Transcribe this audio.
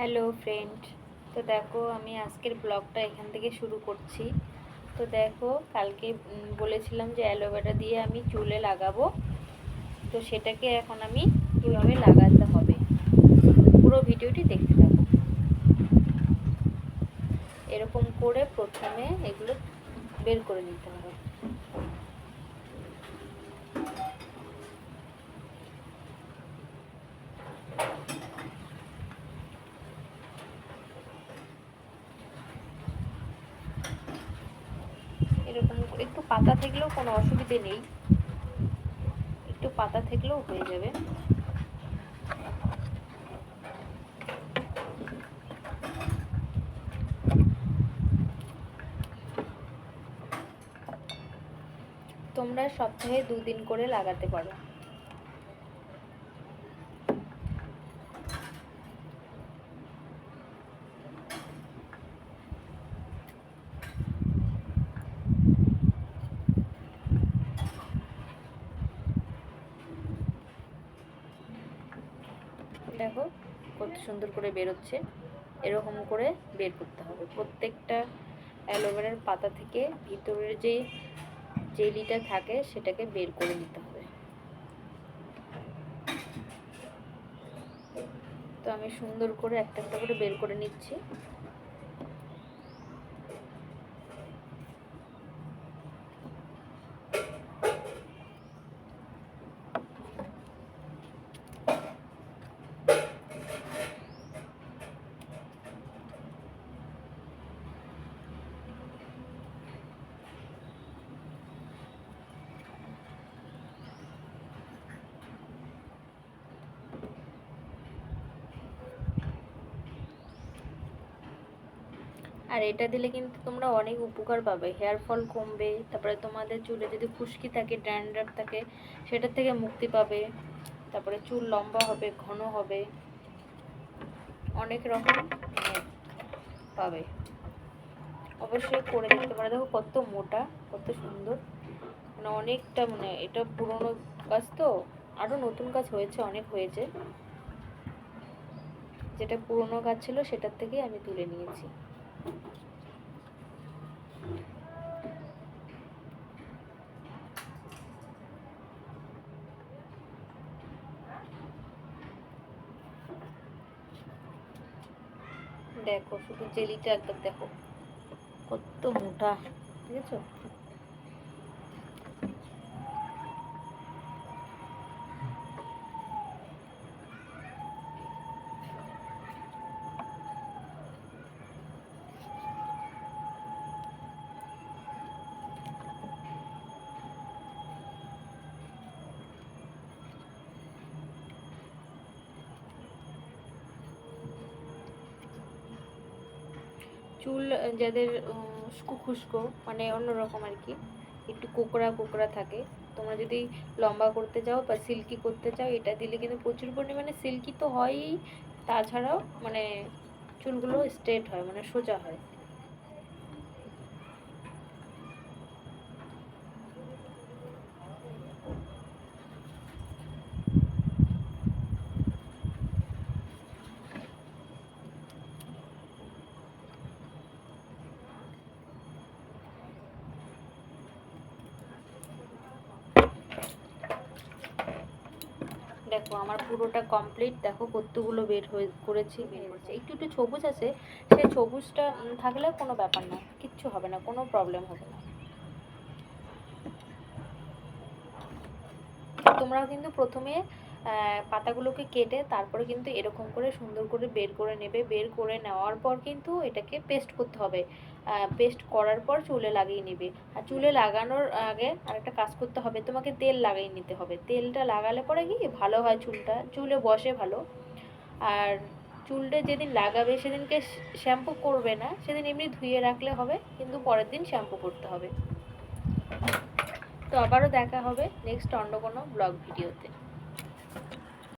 Hello friend তো দেখো, আমি আজকের ব্লগটা এখান থেকে শুরু করছি। তো দেখো, কালকে বলেছিলাম যে অ্যালোভেরা দিয়ে আমি চুলে লাগাবো। তো সেটাকে এখন আমি কীভাবে লাগাতে হবে? পুরো ভিডিওটি দেখতে থাকো। এরকম করে প্রথমে এগুলো বের করে নিতে হবে। এরকম একটু পাতা থাকলেও কোনো অসুবিধে নেই। একটু পাতা থাকলেও হয়ে যাবে। তোমরা সপ্তাহে দুদিন করে লাগাতে পারো। দেখো কত সুন্দর করে বেরোচ্ছে। এরকম করে বের করতে হবে। প্রত্যেকটা অ্যালোভেরার পাতা থেকে ভিতরের যে জেলিটা থাকে, সেটাকে বের করে নিতে হবে। তো আমি সুন্দর করে একটা একটা করে বের করে নিচ্ছি। আর এটা দিলে কিন্তু তোমরা অনেক উপকার পাবে। হেয়ার ফল কমবে, তারপরে তোমাদের চুলে যদি খুশকি থাকে ড্যান্ড্রাফ থাকে, সেটার থেকে মুক্তি পাবে। তারপরে চুল লম্বা হবে, ঘন হবে। অনেক রকম পাবে। অবশ্যই করে দেখতে পারো। দেখো কত মোটা, কত সুন্দর। মানে অনেকটা মানে এটা পুরনো গাছ তো আরও নতুন গাছ হয়েছে, অনেক হয়েছে। যেটা পুরনো গাছ ছিল, সেটার থেকেই আমি তুলে নিয়েছি। দেখো শুধু জেলিটা একবার দেখো। কত মোটা ঠিক আছে চুল যাদের খুশকো মানে অন্যরকম আর কি, একটু কোকড়া কোকড়া থাকে। তোমরা যদি লম্বা করতে চাও বা সিল্কি করতে চাও, এটা দিলে কিন্তু প্রচুর পরিমাণে সিল্কি তো হয়ই। তাছাড়াও মানে চুলগুলো স্ট্রেট হয় মানে সোজা হয়। দেখো, আমার পুরোটা কমপ্লিট দেখো কতগুলো বের হয়ে করেছি, বের করেছি। একটু একটু সবুজ আছে, সেই সবুজটা থাকলে কোনো ব্যাপার না, কিচ্ছু হবে না, কোনো প্রবলেম হবে না। তোমরাও কিন্তু প্রথমে পাতাগুলোকে কেটে তারপরে কিন্তু এরকম করে সুন্দর করে বের করে নেবে। বের করে নেওয়ার পর কিন্তু এটাকে পেস্ট করতে হবে। পেস্ট করার পর চুলে লাগিয়ে নেবে। আর চুলে লাগানোর আগে আরেকটা কাজ করতে হবে, তোমাকে তেল লাগিয়ে নিতে হবে। তেলটা লাগালে পরে কি ভালো হয় চুলটা? চুলে বসে ভালো। আর চুলটা যেদিন লাগাবে সেদিনকে শ্যাম্পু করবে না, সেদিন এমনি ধুয়ে রাখলে হবে, কিন্তু পরের দিন শ্যাম্পু করতে হবে। তো আবারও দেখা হবে নেক্সট অন্য কোনো ব্লগ ভিডিওতে।